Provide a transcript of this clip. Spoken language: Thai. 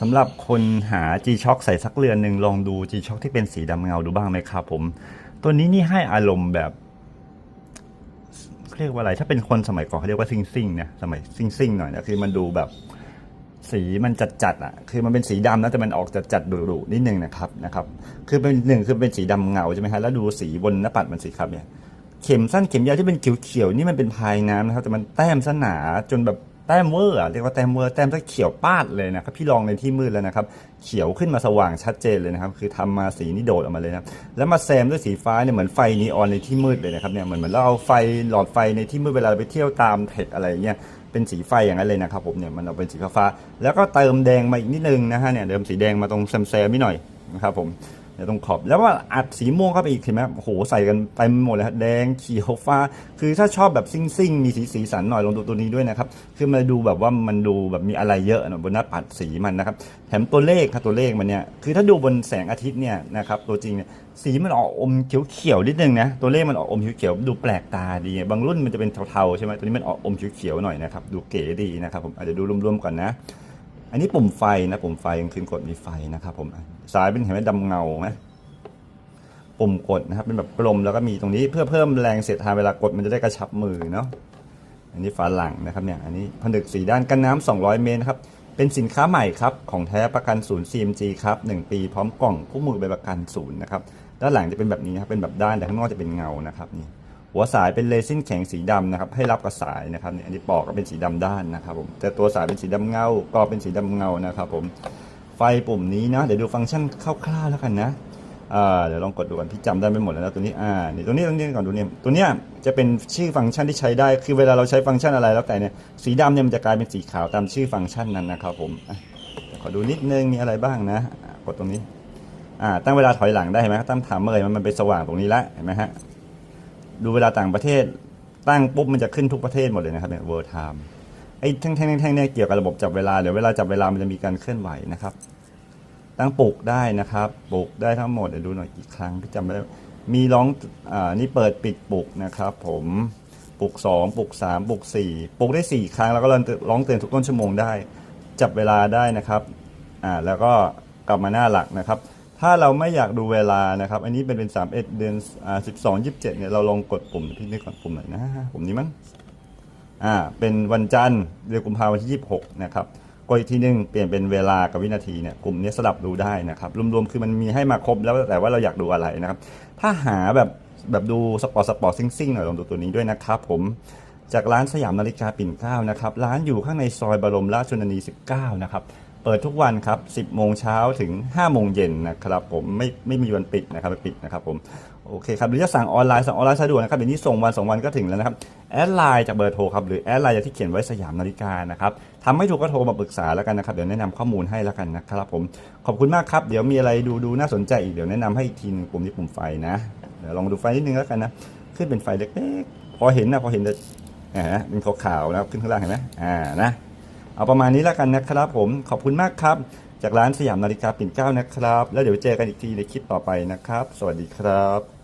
สำหรับคนหา G-Shock ใส่สักเรือนหนึ่งลองดู G-Shock ที่เป็นสีดำเงาดูบ้างไหมครับผม ตัวนี้นี่ให้อารมณ์แบบเรียกว่าอะไร ถ้าเป็นคนสมัยก่อนเขาเรียกว่าซิงซิงนะสมัยซิงซิงหน่อยนะคือมันดูแบบสีมันจัดจัดอะ คือมันเป็นสีดำนะแต่มันออกจัดจัดๆดุนิดนึงนะครับนะครับ คือเป็นหนึ่งคือเป็นสีดำเงาใช่ไหมฮะแล้วดูสีบนหน้าปัดมันสีครับเนี่ยเข็มสั้นเข็มยาวที่เป็นเขียวๆนี่มันเป็นพายน้ำนะครับ แต่มันแต้มสนาจนแบบ แต้มเวอร์เรียกว่าแต้มเวอร์แต้มซะเขียวปาดเลยนะครับพี่ลองในที่มืดแล้วนะครับ เขียวขึ้นมาสว่างชัดเจนเลยนะครับ คือทำมาสีนี่โดดออกมาเลยนะแล้วมาแซมด้วยสีฟ้าเนี่ยเหมือนไฟนีออนในที่มืดเลยนะครับเนี่ยเหมือนเหมือนเราเอาไฟหลอดไฟในที่มืดเวลาไปเที่ยวตามเทคอะไรเงี้ยเป็นสีไฟอย่างนั้นเลยนะครับผมเนี่ยมันเอาเป็นสีฟ้าแล้วก็เติมแดงมาอีกนิดนึงนะฮะเนี่ยเติมสีแดงมาตรงแซมแซมๆนิดหน่อยนะครับผม ดี๋ยวตรงขอบแล้วว่าอัดสีม่วงเข้าไปอีกเห็นไหมโอ้โหใส่กันเต็มหมดเลยฮะแดงเขียวฟ้า คือถ้าชอบแบบซิ่งซิ่งๆมีสีสีสันหน่อยลองดูตัวนี้ด้วยนะครับคือมันดูแบบว่ามันดูแบบมีอะไรเยอะนะบนหน้าปัดสีมันนะครับแถมตัวเลขครับตัวเลขมันเนี่ยคือถ้าดูบนแสงอาทิตย์เนี่ยนะครับตัวจริงเนี่ยสีมันออกอมเขียวๆนิดนึงนะตัวเลขมันออกอมเขียวๆดูแปลกตาดี บางรุ่นมันจะเป็นเทาๆใช่ไหมตัวนี้มันออกอมเขียวๆหน่อยนะครับดูเก๋ดีนะครับผมอาจจะดูรวมๆก่อนนะ อันนี้ปุ่มไฟนะปุ่มไฟกลางคืนกดมีไฟนะครับผมสายเป็นเห็นไหมดำเงาไหมปุ่มกดนะครับเป็นแบบกลมแล้วก็มีตรงนี้เพื่อเพิ่มแรงเสียดทานเวลากดมันจะได้กระชับมือเนาะอันนี้ฝาหลังนะครับเนี่ยอันนี้ผนึกสีด้านกันน้ำ200 เมตรนะครับเป็นสินค้าใหม่ครับของแท้ประกันศูนย์ CMG ครับ1ปีพร้อมกล่องคู่มือใบประกันศูนย์นะครับด้านหลังจะเป็นแบบนี้ครับเป็นแบบด้านแต่ข้างนอกจะเป็นเงานะครับนี่ หัวสายเป็นเรซินแข็งสีดำนะครับให้รับกับสายนะครับเนี่ยอันนี้ปอกก็เป็นสีดำด้านนะครับผมแต่ตัวสายเป็นสีดำเงากรอบเป็นสีดำเงานะครับผมไฟปุ่มนี้นะเดี๋ยวดูฟังก์ชันคร่าวๆแล้วกันนะเดี๋ยวลองกดดูก่อนพี่จำได้ไม่หมดแล้วนะตัวนี้อ่านี่ตัวนี้ตัวนี้ก่อนดูเนี่ยตัวเนี้ยจะเป็นชื่อฟังก์ชันที่ใช้ได้คือเวลาเราใช้ฟังก์ชันอะไรแล้วแต่เนี่ยสีดำเนี่ยมันจะกลายเป็นสีขาวตามชื่อฟังก์ชันนั้นนะครับผมขอดูนิดนึงมีอะไรบ้างนะ กดตรงนี้อ่าตั้งเวลาถอยหลังได้ไหมตั้งถามเมยมันมันไปสว่างตรงนี้ล้วเห็นไหมฮะ ดูเวลาต่างประเทศตั้งปุ๊บมันจะขึ้นทุกประเทศหมดเลยนะครับเนี่ย world time ไอ้แท่งๆแท่งๆเนี่ยเกี่ยวกับระบบจับเวลาเดี๋ยวเวลาจับเวลามันจะมีการเคลื่อนไหวนะครับ ตั้งปลุกได้นะครับปลุกได้ทั้งหมดเดี๋ยวดูหน่อยกี่ครั้งพี่จำไม่ได้มีร้องอ่านี่เปิดปิดปลุกนะครับผมปลุกสองปลุกสามปลุกสี่ปลุกได้สี่ครั้งแล้วก็ร้องร้องเตือนทุกต้นชั่วโมงได้ จับเวลาได้นะครับอ่าแล้วก็กลับมาหน้าหลักนะครับ ถ้าเราไม่อยากดูเวลานะครับ อันนี้เป็นเป็นสามเอ็ดเดือนอ่าสิบสองยี่สิบเจ็ดเนี่ยเราลองกดปุ่มพี่นึกก่อนปุ่มไหนนะปุ่มนี้มั้งอ่าเป็นวันจันทร์เดือนกุมภาพันธ์วันที่ 26 นะครับกดอีกทีหนึงเปลี่ยนเป็นเวลากับวินาทีเนี่ยกลุ่มนี้สลับดูได้นะครับรวมๆคือมันมีให้มาครบแล้วแต่ว่าเราอยากดูอะไรนะครับ ถ้าหาแบบแบบดูสปอร์ตสปอร์ตซิ่งๆหน่อยลองดูตัวนี้ด้วยนะครับผมจากร้านสยามนาฬิกาปิ่นเกล้านะครับร้านอยู่ข้างในซอยบรมราชชนนี 19 นะครับ เปิดทุกวันครับ 10 โมงเช้าถึง 5 โมงเย็นนะครับผมไม่ไม่มีวันปิดนะครับไม่ปิดนะครับผมโอเคครับหรือจะสั่งออนไลน์สั่งออนไลน์สะดวกนะครับเดี๋ยวนี้ส่งวัน2วันก็ถึงแล้วนะครับแอดไลน์จากเบอร์โทรครับหรือแอดไลน์จากที่เขียนไว้สยามนาฬิกานะครับทำไม่ถูกก็โทรมาปรึกษาแล้วกันนะครับเดี๋ยวแนะนำข้อมูลให้แล้วกันนะครับผมขอบคุณมากครับเดี๋ยวมีอะไรดูดูน่าสนใจอีกเดี๋ยวแนะนำให้อีกทีนึงปุ่มนี้ปุ่มไฟนะเดี๋ยวลองดูไฟนิดนึงแล้วกันนะขึ้นเป็นไฟเล็กๆพอเห็นนะพอเห็นจะอ่าเป็นขาวๆนะครับขึ้นข้างล่างเห็นไหมอ่านะ เอาประมาณนี้แล้วกันนะครับผมขอบคุณมากครับ จากร้านสยามนาฬิกาปิ่นเกล้านะครับ แล้วเดี๋ยวเจอกันอีกทีในคลิปต่อไปนะครับ สวัสดีครับ